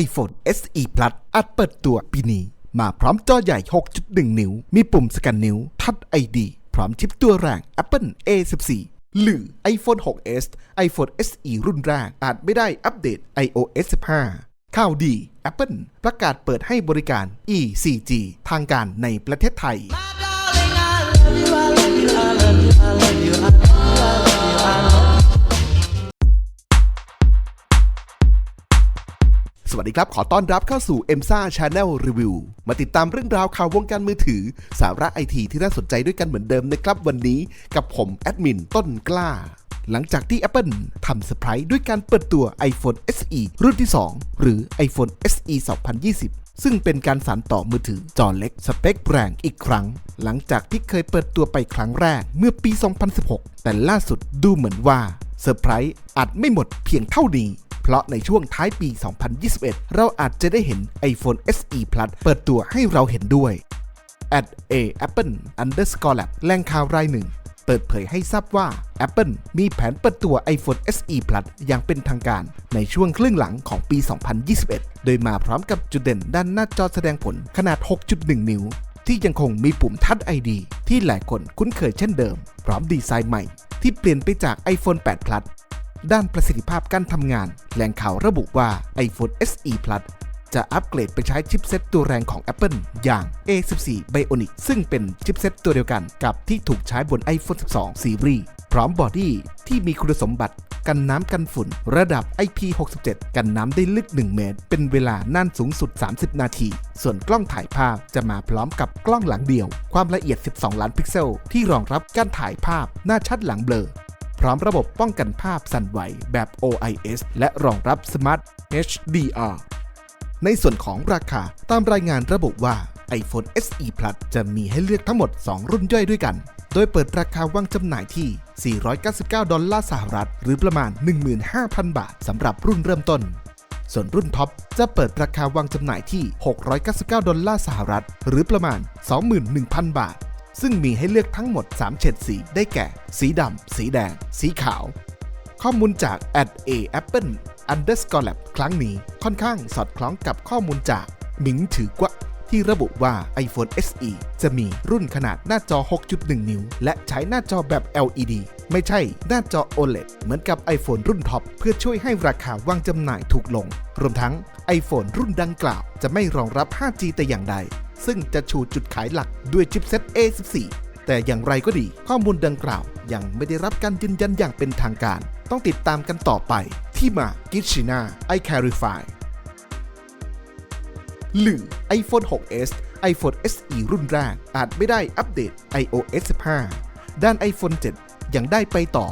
iPhone SE Plus อาจเปิดตัวปีนี้ มาพร้อมจอใหญ่ 6.1 นิ้ว มีปุ่มสแกนนิ้วทัช ID พร้อมชิปตัวแรง Apple A14 หรือ iPhone 6s iPhone SE รุ่นแรกอาจไม่ได้อัปเดต iOS 15 ข่าวดี Apple ประกาศเปิดให้บริการ eCG ทางการในประเทศไทย สวัสดีครับ ขอต้อนรับเข้าสู่ e m s a Channel Review มาติดตามเรื่องราวข่าววงการมือถือ สาระไอทีที่น่าสนใจด้วยกันเหมือนเดิมนะครับ วันนี้กับผมแอดมินต้นกล้า หลังจากที่ Apple ทำเซอร์ไพรส์ด้วยการเปิดตัว iPhone SE รุ่นที่ 2 หรือ iPhone SE 2020 ซึ่งเป็นการสานต่อมือถือจอเล็กสเปคแรงอีกครั้ง หลังจากที่เคยเปิดตัวไปครั้งแรกเมื่อปี 2016 แต่ล่าสุดดูเหมือนว่าเซอร์ไพรส์อาจไม่หมดเพียงเท่านี้ เพราะในช่วงท้ายปี 2021 เราอาจจะได้เห็น iPhone SE Plus เปิดตัวให้เราเห็นด้วย at a apple underscore lab แหล่งข่าวรายหนึ่ง เปิดเผยให้ทราบว่า Apple มีแผนเปิดตัว iPhone SE Plus อย่างเป็นทางการ ในช่วงครึ่งหลังของปี 2021 โดยมาพร้อมกับจุดเด่นด้านหน้าจอแสดงผลขนาด 6.1 นิ้ว ที่ยังคงมีปุ่มทัช ID ที่หลายคนคุ้นเคยเช่นเดิม พร้อมดีไซน์ใหม่ ที่เปลี่ยนไปจาก iPhone 8 Plus ด้านประสิทธิภาพการทำงาน แหล่งข่าวระบุว่า iPhone SE Plus จะอัปเกรดไปใช้ชิปเซ็ตตัวแรงของ Apple อย่าง A14 Bionic ซึ่งเป็นชิปเซ็ตตัวเดียวกันกับที่ถูกใช้บน iPhone 12 Series พร้อมบอดี้ที่มีคุณสมบัติกันน้ำกันฝุ่น ระดับ IP67 กันน้ำได้ลึก 1 เมตร เป็นเวลานานสูงสุด 30 นาที ส่วนกล้องถ่ายภาพจะมาพร้อมกับกล้องหลังเดียว ความละเอียด 12 ล้านพิกเซล ที่รองรับการถ่ายภาพหน้าชัดหลังเบลอ พร้อมระบบป้องกันภาพสั่นไหวแบบ OIS และรองรับ Smart HDR ในส่วนของราคาตามรายงานระบุว่า iPhone SE Plus จะมีให้เลือกทั้งหมด 2 รุ่นย่อยด้วยกัน โดยเปิดราคาวางจำหน่ายที่ 499 ดอลลาร์สหรัฐ หรือประมาณ 15,000 บาทสำหรับรุ่นเริ่มต้น ส่วนรุ่นท็อปจะเปิดราคาวางจำหน่ายที่ 699 ดอลลาร์สหรัฐ หรือประมาณ 21,000 บาท ซึ่งมีให้เลือกทั้งหมด 3 เฉดสี ได้แก่ สีดำ สีแดง สีขาว ข้อมูลจาก at a apple underscore lab ครั้งนี้ค่อนข้างสอดคล้องกับข้อมูลจากหมิงถือกวะที่ระบุว่า iPhone SE จะมีรุ่นขนาดหน้าจอ 6.1 นิ้ว และใช้หน้าจอแบบ LED ไม่ใช่หน้าจอ OLED เหมือนกับ iPhone รุ่นท็อป เพื่อช่วยให้ราคาวางจำหน่ายถูกลง รวมทั้ง iPhone รุ่นดังกล่าว จะไม่รองรับ 5G แต่อย่างใด ซึ่งจะชูจุดขายหลักด้วยชิปเซ็ต A14 แต่อย่างไรก็ดี ข้อมูลดังกล่าวยังไม่ได้รับการยืนยันอย่างเป็นทางการ ต้องติดตามกันต่อไป ที่มา g i c h i n a i Clarify หรือ iPhone 6s iPhone SE รุ่นแรก อาจไม่ได้อัปเดต iOS 15 ด้าน iPhone 7 ยังได้ไปต่อ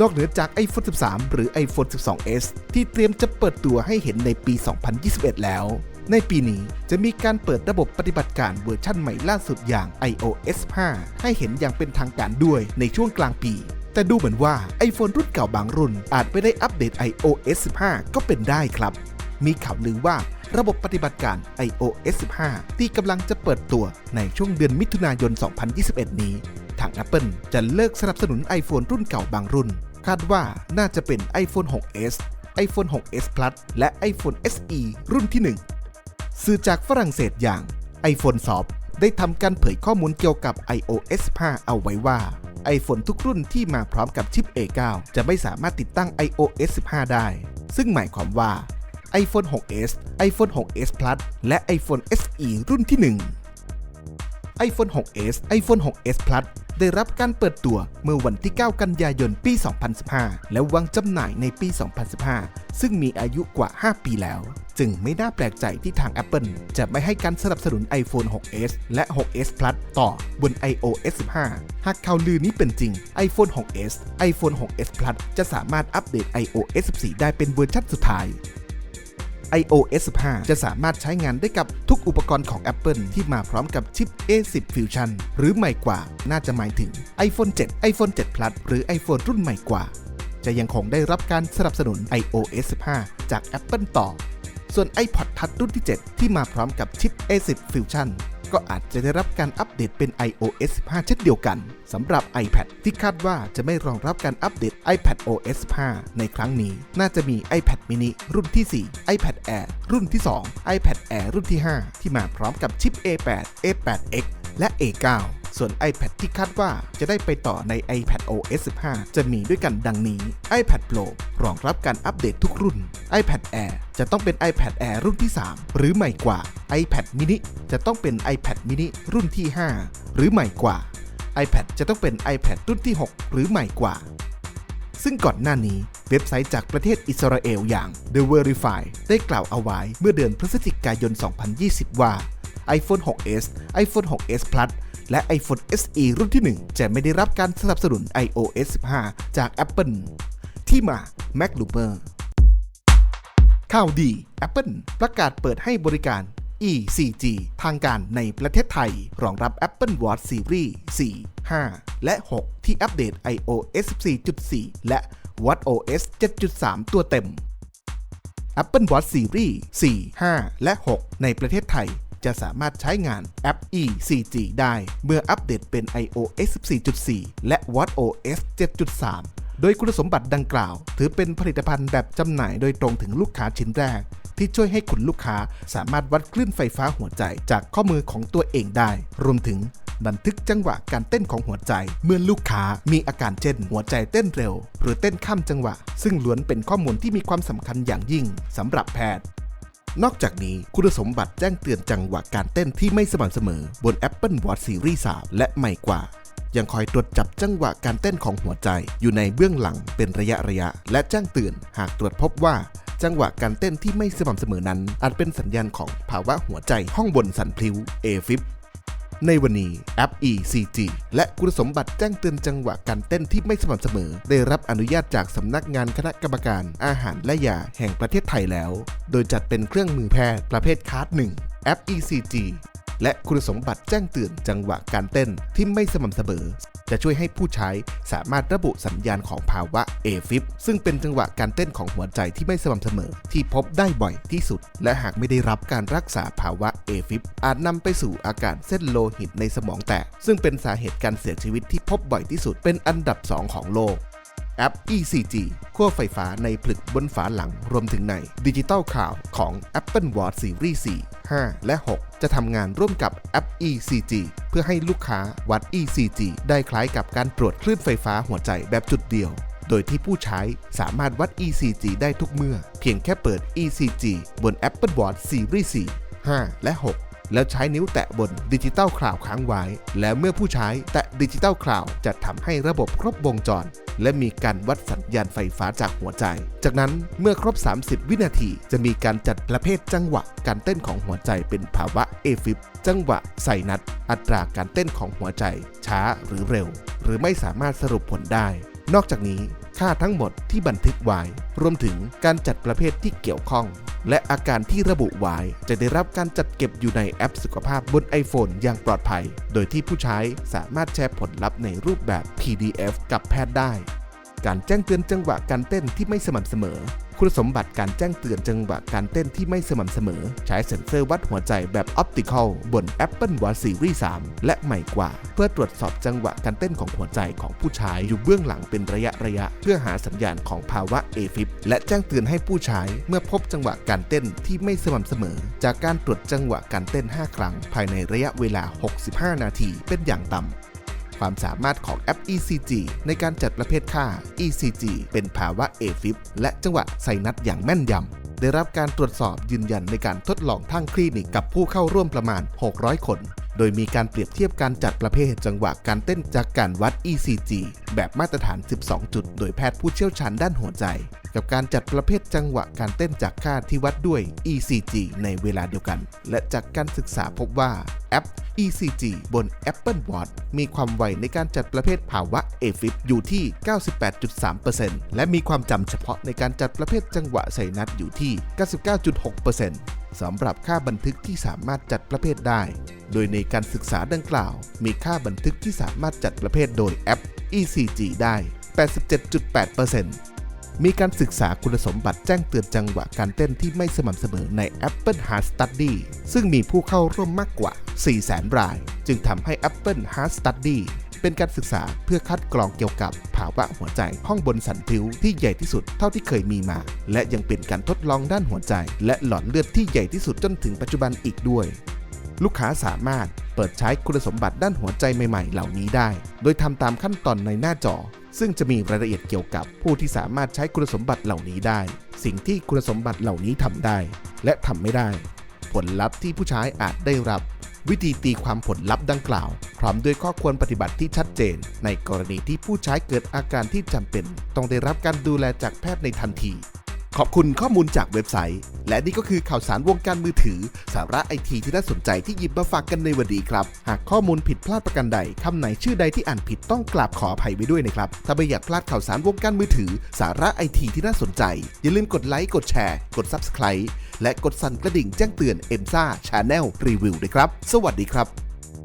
นอกเหนือจาก iPhone 13 หรือ iPhone 12s ที่เตรียมจะเปิดตัวให้เห็นในปี 2021 แล้ว ในปีนี้จะมีการเปิดระบบปฏิบัติการเวอร์ชั่นใหม่ล่าสุดอย่าง iOS 5 ให้เห็นอย่างเป็นทางการด้วยในช่วงกลางปี แต่ดูเหมือนว่า iPhone รุ่นเก่าบางรุ่น อาจไม่ได้อัปเดต iOS 15 ก็เป็นได้ครับ มีข่าวลือว่าระบบปฏิบัติการ iOS 15 ที่กำลังจะเปิดตัวในช่วงเดือนมิถุนายน 2021 นี้ ทาง Apple จะเลิกสนับสนุน iPhone รุ่นเก่าบางรุ่น คาดว่าน่าจะเป็น iPhone 6s iPhone 6s Plus และ iPhone SE รุ่นที่ 1 สื่อจากฝรั่งเศสอย่าง iPhone Soft ได้ทำการเผยข้อมูลเกี่ยวกับ iOS 5 เอาไว้ว่า iPhone ทุกรุ่นที่มาพร้อมกับชิป A9 จะไม่สามารถติดตั้ง iOS 15 ได้ ซึ่งหมายความว่า iPhone 6s iPhone 6s Plus และ iPhone SE รุ่นที่ 1 iPhone 6s iPhone 6s Plus ได้รับการเปิดตัวเมื่อวันที่ 9 กันยายนปี 2015 และวางจำหน่ายในปี 2015 ซึ่งมีอายุกว่า 5 ปีแล้ว จึงไม่น่าแปลกใจที่ทาง Apple จะไม่ให้การสนับสนุน iPhone 6s และ 6s Plus ต่อบน iOS 15 หากข่าวลือนี้เป็นจริง iPhone 6s iPhone 6s Plus จะสามารถอัปเดต iOS 14 ได้เป็นเวอร์ชันสุดท้าย iOS 15 จะสามารถใช้งานได้กับทุกอุปกรณ์ของ Apple ที่มาพร้อมกับชิป A10 Fusion หรือใหม่กว่า น่าจะหมายถึง iPhone 7 iPhone 7 Plus หรือ iPhone รุ่นใหม่กว่า จะยังคงได้รับการสนับสนุน iOS 15 จาก Apple ต่อ ส่วน iPod Touch รุ่นที่ 7 ที่มาพร้อมกับชิป A10 Fusion ก็อาจจะได้รับการอัปเดตเป็น iOS 15 เช่นเดียวกันสำหรับ iPad ที่คาดว่าจะไม่รองรับการอัปเดต iPad OS 15ในครั้งนี้ น่าจะมี iPad mini รุ่นที่ 4 iPad Air รุ่นที่ 2 iPad Air รุ่นที่ 5 ที่มาพร้อมกับชิป A8 A8X และ A9 ส่วน iPad ที่คาดว่าจะได้ไปต่อใน iPad OS 15 จะมีด้วยกันดังนี้ iPad Pro รองรับการอัปเดตทุกรุ่น iPad Air จะต้องเป็น iPad Air รุ่นที่ 3 หรือใหม่กว่า iPad mini จะต้องเป็น iPad mini รุ่นที่ 5 หรือใหม่กว่า iPad จะต้องเป็น iPad รุ่นที่ 6 หรือใหม่กว่า ซึ่งก่อนหน้านี้เว็บไซต์จากประเทศอิสราเอลอย่าง The Verify ได้กล่าวเอาไว้เมื่อเดือนพฤศจิกายน 2020 ว่า iPhone 6s iPhone 6s Plus และ iPhone SE รุ่นที่ 1 จะไม่ได้รับการสนับสนุน iOS 15 จาก Apple ที่มา Mac l u m e r ข่าวดี Apple ประกาศเปิดให้บริการ ECG ทางการในประเทศไทย รองรับ Apple Watch Series 4 5 และ 6 ที่อัปเดต iOS 14.4 และ watchOS 7.3 ตัวเต็ม Apple Watch Series 4 5 และ 6 ในประเทศไทย จะสามารถใช้งานแอป ECG ได้เมื่ออัปเดตเป็น iOS 14.4 และ watchOS 7.3 โดยคุณสมบัติดังกล่าว ถือเป็นผลิตภัณฑ์แบบจำหน่ายโดยตรงถึงลูกค้าชิ้นแรก ที่ช่วยให้คุณลูกค้าสามารถวัดคลื่นไฟฟ้าหัวใจจากข้อมือของตัวเองได้ รวมถึงบันทึกจังหวะการเต้นของหัวใจ เมื่อลูกค้ามีอาการเช่น หัวใจเต้นเร็ว หรือเต้นข้ามจังหวะ ซึ่งล้วนเป็นข้อมูลที่มีความสำคัญอย่างยิ่งสำหรับแพทย์ นอกจากนี้คุณสมบัติแจ้งเตือนจังหวะการเต้นที่ไม่สม่ำเสมอ บน Apple Watch Series 3 และใหม่กว่า ยังคอยตรวจจับจังหวะการเต้นของหัวใจ อยู่ในเบื้องหลังเป็นระยะระยะ และแจ้งเตือนหากตรวจพบว่า จังหวะการเต้นที่ไม่สม่ำเสมอนั้น อาจเป็นสัญญาณของภาวะหัวใจห้องบนสั่นพลิ้ว AFib ในวันนี้แอป ECG และคุณสมบัติแจ้งเตือนจังหวะการเต้นที่ไม่สม่ำเสมอ ได้รับอนุญาตจากสำนักงานคณะกรรมการอาหารและยาแห่งประเทศไทยแล้ว โดยจัดเป็นเครื่องมือแพทย์ประเภทคาร์ด1แอป ECG และคุณสมบัติแจ้งเตือนจังหวะการเต้นที่ไม่สม่ำเสมอ จะช่วยให้ผู้ใช้สามารถระบุสัญญาณของภาวะ AFib ซึ่งเป็นจังหวะการเต้นของหัวใจที่ไม่สม่ำเสมอ ที่พบได้บ่อยที่สุด และหากไม่ได้รับการรักษาภาวะ AFib อาจนำไปสู่อาการเส้นโลหิตในสมองแตก ซึ่งเป็นสาเหตุการเสียชีวิตที่พบบ่อยที่สุดเป็นอันดับ 2 ของโลก แอป ECG ขั้วไฟฟ้าในผลึกบนฝาหลังรวมถึงในดิจิตอลคลาวของ Apple Watch Series 4 5 และ 6 จะทำงานร่วมกับแอป ECG เพื่อให้ลูกค้าวัด ECG ได้คล้ายกับการตรวจคลื่นไฟฟ้าหัวใจแบบจุดเดียว โดยที่ผู้ใช้สามารถวัด ECG ได้ทุกเมื่อ เพียงแค่เปิด ECG บน Apple Watch Series 4 5 และ 6 แล้วใช้นิ้วแตะบนดิจิตอลคลาวค้างไว้ แล้วเมื่อผู้ใช้แตะดิจิตอลคลาวจะทำให้ระบบครบวงจร และมีการวัดสัญญาณไฟฟ้าจากหัวใจ จากนั้นเมื่อครบ 30 วินาที จะมีการจัดประเภทจังหวะการเต้นของหัวใจเป็นภาวะ AFib จังหวะใส่นัดอัตราการเต้นของหัวใจ ช้าหรือเร็ว หรือไม่สามารถสรุปผลได้ นอกจากนี้ค่าทั้งหมดที่บันทึกไว้ รวมถึงการจัดประเภทที่เกี่ยวข้อง และอาการที่ระบุไว้จะได้รับการจัดเก็บอยู่ในแอปสุขภาพบน iPhone อย่างปลอดภัย โดยที่ผู้ใช้สามารถแชร์ผลลัพธ์ในรูปแบบ PDF กับแพทย์ได้ การแจ้งเตือนจังหวะการเต้นที่ไม่สม่ำเสมอ คุณสมบัติการแจ้งเตือนจังหวะการเต้นที่ไม่สม่ำเสมอ ใช้เซ็นเซอร์วัดหัวใจแบบออปติคอลบน Apple Watch Series 3 และใหม่กว่า เพื่อตรวจสอบจังหวะการเต้นของหัวใจของผู้ใช้อยู่เบื้องหลังเป็นระยะระยะ เพื่อหาสัญญาณของภาวะ AFib และแจ้งเตือนให้ผู้ใช้เมื่อพบจังหวะการเต้นที่ไม่สม่ำเสมอ จากการตรวจจังหวะการเต้น 5 ครั้ง ภายในระยะเวลา 65 นาทีเป็นอย่างต่ำ ความสามารถของแอป ECG ในการจัดประเภทค่า ECG เป็นภาวะ AFib และจังหวะไซนัสอย่างแม่นยำได้รับการตรวจสอบยืนยันในการทดลองทางคลินิกกับผู้เข้าร่วมประมาณ 600 คน โดยมีการเปรียบเทียบการจัดประเภทจังหวะการเต้นจากการวัด ECG แบบมาตรฐาน 12 จุด โดยแพทย์ผู้เชี่ยวชาญด้านหัวใจ กับการจัดประเภทจังหวะการเต้นจากค่าที่วัดด้วย ECG ในเวลาเดียวกัน และจากการศึกษาพบว่าแอป ECG บน Apple Watch มีความไวในการจัดประเภทภาวะ AFib อยู่ที่ 98.3%และมีความจำเฉพาะในการจัดประเภทจังหวะไซนัสอยู่ที่ 99.6%สำหรับค่าบันทึกที่สามารถจัดประเภทได้ โดยในการศึกษาดังกล่าว มีค่าบันทึกที่สามารถจัดประเภทโดยแอป ECG ได้ 87.8%มีการศึกษาคุณสมบัติแจ้งเตือนจังหวะการเต้นที่ไม่สม่ำเสมอใน Apple Heart Study ซึ่งมีผู้เข้าร่วมมากกว่า 400,000 ราย จึงทำให้ Apple Heart Study เป็นการศึกษาเพื่อคัดกรองเกี่ยวกับภาวะหัวใจห้องบนสันผิวที่ใหญ่ที่สุดเท่าที่เคยมีมา และยังเป็นการทดลองด้านหัวใจ และหลอดเลือดที่ใหญ่ที่สุดจนถึงปัจจุบันอีกด้วย ลูกค้าสามารถเปิดใช้คุณสมบัติด้านหัวใจใหม่ๆ เหล่านี้ได้ โดยทำตามขั้นตอนในหน้าจอ ซึ่งจะมีรายละเอียดเกี่ยวกับผู้ที่สามารถใช้คุณสมบัติเหล่านี้ได้ สิ่งที่คุณสมบัติเหล่านี้ทำได้ และทำไม่ได้ ผลลัพธ์ที่ผู้ใช้อาจได้รับ วิธีตีความผลลัพธ์ดังกล่าว พร้อมด้วยข้อควรปฏิบัติที่ชัดเจน ในกรณีที่ผู้ใช้เกิดอาการที่จำเป็น ต้องได้รับการดูแลจากแพทย์ในทันที ขอบคุณข้อมูลจากเว็บไซต์ และนี่ก็คือข่าวสารวงการมือถือ สาระไอทีที่น่าสนใจที่หยิบมาฝากกันในวันนี้ครับ หากข้อมูลผิดพลาดประการใดคำไหนชื่อใดที่อ่านผิดต้องกราบขออภัยไว้ด้วยนะครับ ถ้าไม่อยากพลาดข่าวสารวงการมือถือ สาระไอทีที่น่าสนใจ อย่าลืมกดไลค์กดแชร์ กด Subscribe และกดสั่นกระดิ่งแจ้งเตือน e m s a Channel Review ด้วยครับ สวัสดีครับ